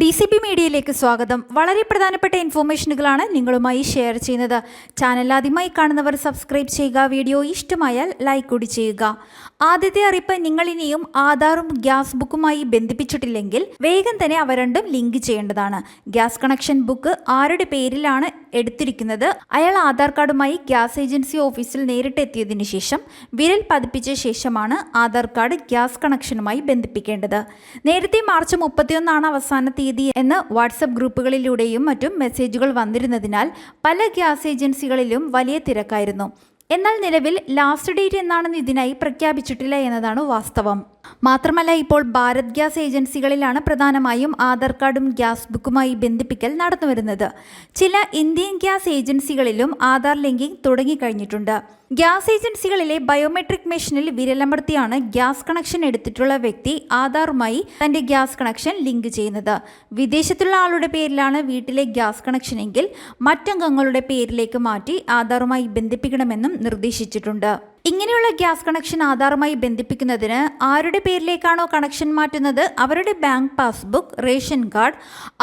D C P മീഡിയയിലേക്ക് സ്വാഗതം. വളരെ പ്രധാനപ്പെട്ട ഇൻഫോർമേഷനുകളാണ് നിങ്ങളുമായി ഷെയർ ചെയ്യുന്നത്. ചാനൽ ആദ്യമായി കാണുന്നവർ സബ്സ്ക്രൈബ് ചെയ്യുക വീഡിയോ ഇഷ്ടമായാൽ ലൈക്ക് കൂടി ചെയ്യുക. ആദ്യത്തെ അറിയിപ്പ് നിങ്ങൾ ഇനിയും ആധാറും ഗ്യാസ് ബുക്കുമായി ബന്ധിപ്പിച്ചിട്ടില്ലെങ്കിൽ വേഗം തന്നെ അവ രണ്ടും ലിങ്ക് ചെയ്യേണ്ടതാണ്. ഗ്യാസ് കണക്ഷൻ ബുക്ക് ആരുടെ പേരിലാണ് എടുത്തിരിക്കുന്നത്. അയാൾ ആധാർ കാർഡുമായി ഗ്യാസ് ഏജൻസി ഓഫീസിൽ നേരിട്ട് എത്തിയതിന് ശേഷം വിരൽ പതിപ്പിച്ച ശേഷമാണ് ആധാർ കാർഡ് ഗ്യാസ് കണക്ഷനുമായി ബന്ധിപ്പിക്കേണ്ടത്. നേരത്തെ മാർച്ച് മുപ്പത്തിയൊന്നാണ് അവസാന തീയതി എന്ന് വാട്സപ്പ് ഗ്രൂപ്പുകളിലൂടെയും മറ്റും മെസ്സേജുകൾ വന്നിരുന്നതിനാൽ പല ഗ്യാസ് ഏജൻസികളിലും വലിയ തിരക്കായിരുന്നു. എന്നാൽ നിലവിൽ ലാസ്റ്റ് ഡേറ്റ് എന്നാണെന്ന് ഇതിനായി പ്രഖ്യാപിച്ചിട്ടില്ല എന്നതാണ് വാസ്തവം. മാത്രമല്ല ഇപ്പോൾ ഭാരത് ഗ്യാസ് ഏജൻസികളിലാണ് പ്രധാനമായും ആധാർ കാർഡും ഗ്യാസ് ബുക്കുമായി ബന്ധിപ്പിക്കൽ നടന്നുവരുന്നത്. ചില ഇന്ത്യൻ ഗ്യാസ് ഏജൻസികളിലും ആധാർ ലിങ്കിംഗ് തുടങ്ങിക്കഴിഞ്ഞിട്ടുണ്ട്. ഗ്യാസ് ഏജൻസികളിലെ ബയോമെട്രിക് മെഷീനിൽ വിരലമർത്തിയാണ് ഗ്യാസ് കണക്ഷൻ എടുത്തിട്ടുള്ള വ്യക്തി ആധാറുമായി തന്റെ ഗ്യാസ് കണക്ഷൻ ലിങ്ക് ചെയ്യുന്നത്. വിദേശത്തുള്ള ആളുടെ പേരിലാണ് വീട്ടിലെ ഗ്യാസ് കണക്ഷനെങ്കിൽ മറ്റംഗങ്ങളുടെ പേരിലേക്ക് മാറ്റി ആധാറുമായി ബന്ധിപ്പിക്കണമെന്നും നിർദ്ദേശിച്ചിട്ടുണ്ട്. ഇങ്ങനെയുള്ള ഗ്യാസ് കണക്ഷൻ ആധാറുമായി ബന്ധിപ്പിക്കുന്നതിന് ആരുടെ പേരിലേക്കാണോ കണക്ഷൻ മാറ്റുന്നത് അവരുടെ bank passbook ration card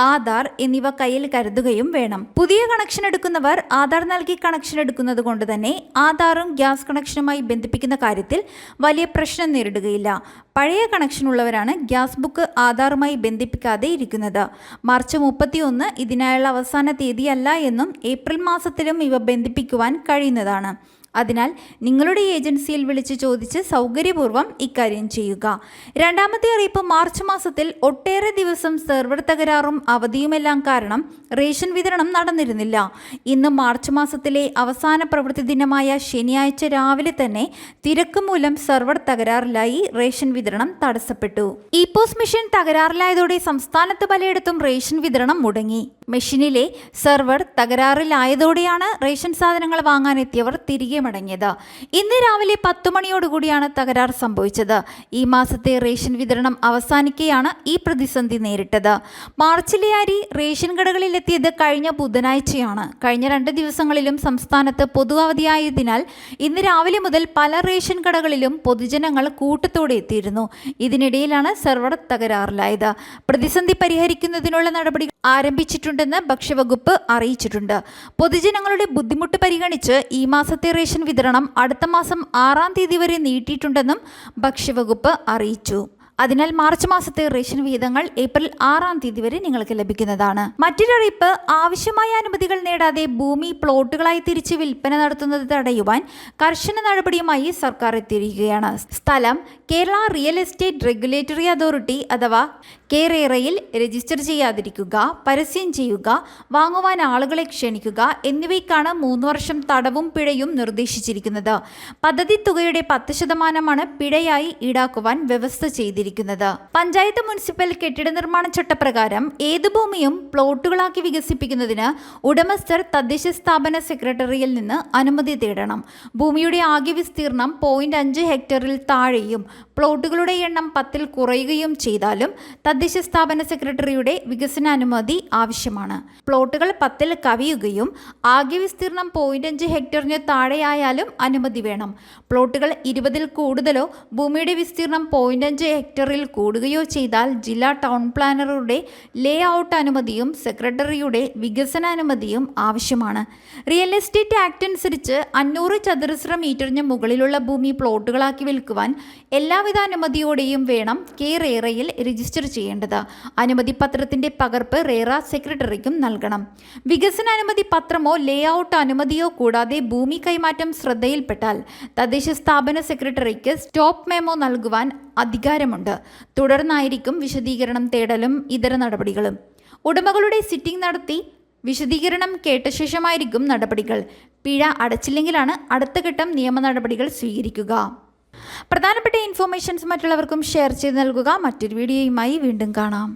Aadhaar എന്നിവ കയ്യിൽ കരുതുകയും വേണം. പുതിയ കണക്ഷൻ എടുക്കുന്നവർ ആധാർ നൽകി കണക്ഷൻ എടുക്കുന്നത് കൊണ്ട് തന്നെ ആധാറും ഗ്യാസ് കണക്ഷനുമായി ബന്ധിപ്പിക്കുന്ന കാര്യത്തിൽ വലിയ പ്രശ്നം നേരിടുകയില്ല. പഴയ കണക്ഷൻ ഉള്ളവരാണ് ഗ്യാസ് ബുക്ക് ആധാറുമായി ബന്ധിപ്പിക്കാതെ ഇരിക്കുന്നത്. മാർച്ച് മുപ്പത്തിയൊന്ന് ഇതിനായുള്ള അവസാന തീയതിയല്ല എന്നും ഏപ്രിൽ മാസത്തിലും ഇവ ബന്ധിപ്പിക്കുവാൻ കഴിയുന്നതാണ്. അതിനാൽ നിങ്ങളുടെ ഏജൻസിയിൽ വിളിച്ച് ചോദിച്ച് സൗകര്യപൂർവം ഇക്കാര്യം ചെയ്യുക. രണ്ടാമത്തെ അറിയിപ്പ് മാർച്ച് മാസത്തിൽ ഒട്ടേറെ ദിവസം സെർവർ തകരാറും അവധിയുമെല്ലാം കാരണം റേഷൻ വിതരണം നടന്നിരുന്നില്ല. ഇന്ന് മാർച്ച് മാസത്തിലെ അവസാന പ്രവൃത്തി ദിനമായ ശനിയാഴ്ച രാവിലെ തന്നെ തിരക്ക് മൂലം സെർവർ തകരാറിലായി റേഷൻ വിതരണം തടസ്സപ്പെട്ടു. ഇപ്പോസ് പോസ് മെഷീൻ തകരാറിലായതോടെ സംസ്ഥാനത്ത് പലയിടത്തും റേഷൻ വിതരണം മുടങ്ങി. മെഷീനിലെ സെർവർ തകരാറിലായതോടെയാണ് റേഷൻ സാധനങ്ങൾ വാങ്ങാനെത്തിയവർ തിരികെ മടങ്ങിയത്. ഇന്ന് രാവിലെ പത്തു മണിയോടുകൂടിയാണ് തകരാർ സംഭവിച്ചത്. ഈ മാസത്തെ റേഷൻ വിതരണം അവസാനിക്കെയാണ് ഈ പ്രതിസന്ധി നേരിട്ടത്. മാർച്ചിലെ അരി റേഷൻ കടകളിലെത്തിയത് കഴിഞ്ഞ ബുധനാഴ്ചയാണ്. കഴിഞ്ഞ രണ്ട് ദിവസങ്ങളിലും സംസ്ഥാനത്ത് പൊതു അവധിയായതിനാൽ ഇന്ന് രാവിലെ മുതൽ പല റേഷൻ കടകളിലും പൊതുജനങ്ങൾ കൂട്ടത്തോടെ എത്തിയിരുന്നു. ഇതിനിടയിലാണ് സെർവർ തകരാറിലായത്. പ്രതിസന്ധി പരിഹരിക്കുന്നതിനുള്ള നടപടികൾ ആരംഭിച്ചിട്ടുണ്ടെന്ന് ഭക്ഷ്യവകുപ്പ് അറിയിച്ചിട്ടുണ്ട്. പൊതുജനങ്ങളുടെ ബുദ്ധിമുട്ട് പരിഗണിച്ച് ഈ മാസത്തെ റേഷൻ വിതരണം അടുത്ത മാസം ആറാം തീയതി വരെ നീട്ടിയിട്ടുണ്ടെന്നും ഭക്ഷ്യവകുപ്പ് അറിയിച്ചു. അതിനാൽ മാർച്ച് മാസത്തെ റേഷൻ വിഹിതങ്ങൾ ഏപ്രിൽ ആറാം തീയതി വരെ നിങ്ങൾക്ക് ലഭിക്കുന്നതാണ്. മറ്റൊരറിയിപ്പ് ആവശ്യമായ അനുമതികൾ നേടാതെ ഭൂമി പ്ലോട്ടുകളായി തിരിച്ച് വിൽപ്പന നടത്തുന്നത് തടയുവാൻ കർശന നടപടിയുമായി സർക്കാർ എത്തിയിരിക്കുകയാണ്. സ്ഥലം Kerala real estate regulatory authority അഥവാ കേരേറയിൽ രജിസ്റ്റർ ചെയ്യാതിരിക്കുക പരസ്യം ചെയ്യുക വാങ്ങുവാൻ ആളുകളെ ക്ഷണിക്കുക എന്നിവയ്ക്കാണ് മൂന്ന് വർഷം തടവും പിഴയും നിർദ്ദേശിച്ചിരിക്കുന്നത്. പദ്ധതി തുകയുടെ പത്ത് ശതമാനമാണ് പിഴയായി ഈടാക്കുവാൻ വ്യവസ്ഥ ചെയ്തിരിക്കുന്നത്. പഞ്ചായത്ത് മുനിസിപ്പൽ കെട്ടിട നിർമ്മാണ ചട്ടപ്രകാരം ഏത് ഭൂമിയും പ്ലോട്ടുകളാക്കി വികസിപ്പിക്കുന്നതിന് ഉടമസ്ഥർ തദ്ദേശ സ്ഥാപന സെക്രട്ടറിയിൽ നിന്ന് അനുമതി തേടണം. ഭൂമിയുടെ ആകെ വിസ്തീർണം പോയിന്റ് അഞ്ച് ഹെക്ടറിൽ താഴെയും പ്ലോട്ടുകളുടെ എണ്ണം പത്തിൽ കുറയുകയും ചെയ്താലും തദ്ദേശ സ്ഥാപന സെക്രട്ടറിയുടെ വികസന അനുമതി ആവശ്യമാണ്. പ്ലോട്ടുകൾ പത്തിൽ കവിയുകയും ആകെ വിസ്തീർണം പോയിന്റ് അഞ്ച് ഹെക്ടറിന് താഴെയായാലും അനുമതി വേണം. പ്ലോട്ടുകൾ ഇരുപതിൽ കൂടുതലോ ഭൂമിയുടെ വിസ്തീർണം പോയിന്റ് അഞ്ച് ഹെക്ടറിൽ കൂടുകയോ ചെയ്താൽ ജില്ലാ ടൗൺ പ്ലാനറുടെ ലേ ഔട്ട് അനുമതിയും സെക്രട്ടറിയുടെ വികസനാനുമതിയും ആവശ്യമാണ്. റിയൽ എസ്റ്റേറ്റ് ആക്ട് അനുസരിച്ച് അഞ്ഞൂറ് ചതുരശ്ര മീറ്ററിന് മുകളിലുള്ള ഭൂമി പ്ലോട്ടുകളാക്കി വിൽക്കുവാൻ എല്ലാവിധ അനുമതിയോടെയും വേണം കെ റേറയിൽ രജിസ്റ്റർ ചെയ്യേണ്ടത്. അനുമതി പത്രത്തിന്റെ പകർപ്പ് റേറ സെക്രട്ടറിക്കും നൽകണം. വികസന അനുമതി പത്രമോ ലേ ഔട്ട് അനുമതിയോ കൂടാതെ ഭൂമി കൈമാറ്റം ശ്രദ്ധയിൽപ്പെട്ടാൽ തദ്ദേശ സ്ഥാപന സെക്രട്ടറിക്ക് സ്റ്റോപ്പ് മെമോ നൽകുവാൻ അധികാരമുണ്ട്. തുടർന്നായിരിക്കും വിശദീകരണം തേടലും ഇതര നടപടികളും. ഉടമകളുടെ സിറ്റിംഗ് നടത്തി വിശദീകരണം കേട്ട ശേഷമായിരിക്കും നടപടികൾ. പിഴ അടച്ചില്ലെങ്കിലാണ് അടുത്ത ഘട്ടം നിയമ നടപടികൾ സ്വീകരിക്കുക. പ്രധാനപ്പെട്ട ഇൻഫോർമേഷൻസ് മറ്റുള്ളവർക്കും ഷെയർ ചെയ്ത് നൽകുക. മറ്റൊരു വീഡിയോയുമായി വീണ്ടും കാണാം.